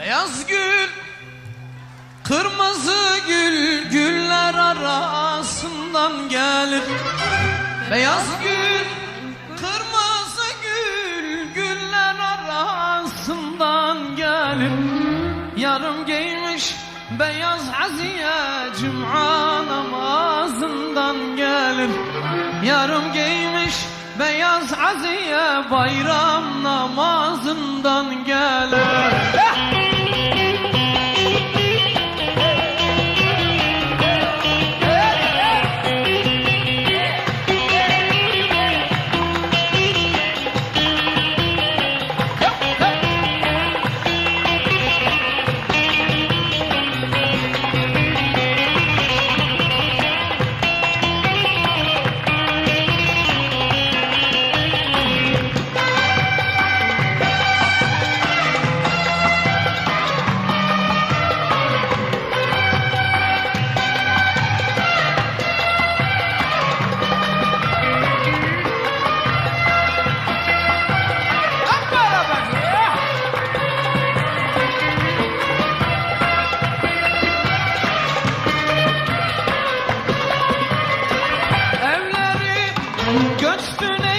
Beyaz gül Kırmızı gül güller arasından gelir. Beyaz gül Kırmızı gül güller arasından gelir. Yarım giymiş beyaz haziye Cuma namazından gelir. Yarım giymiş beyaz haziye Bayram namazından gelir Gunston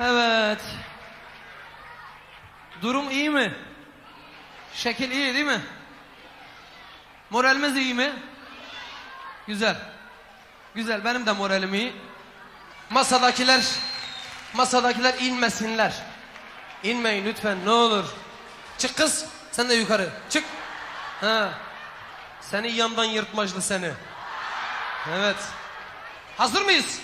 Evet. Durum iyi mi? Şekil iyi değil mi? Moralimiz iyi mi? Güzel. Güzel. Benim de moralim iyi. Masadakiler masadakiler inmesinler. İnmeyin lütfen ne olur. Çık kız. Sen de yukarı. Çık. Ha. Seni yandan yırtmaclı seni. Evet. Hazır mıyız?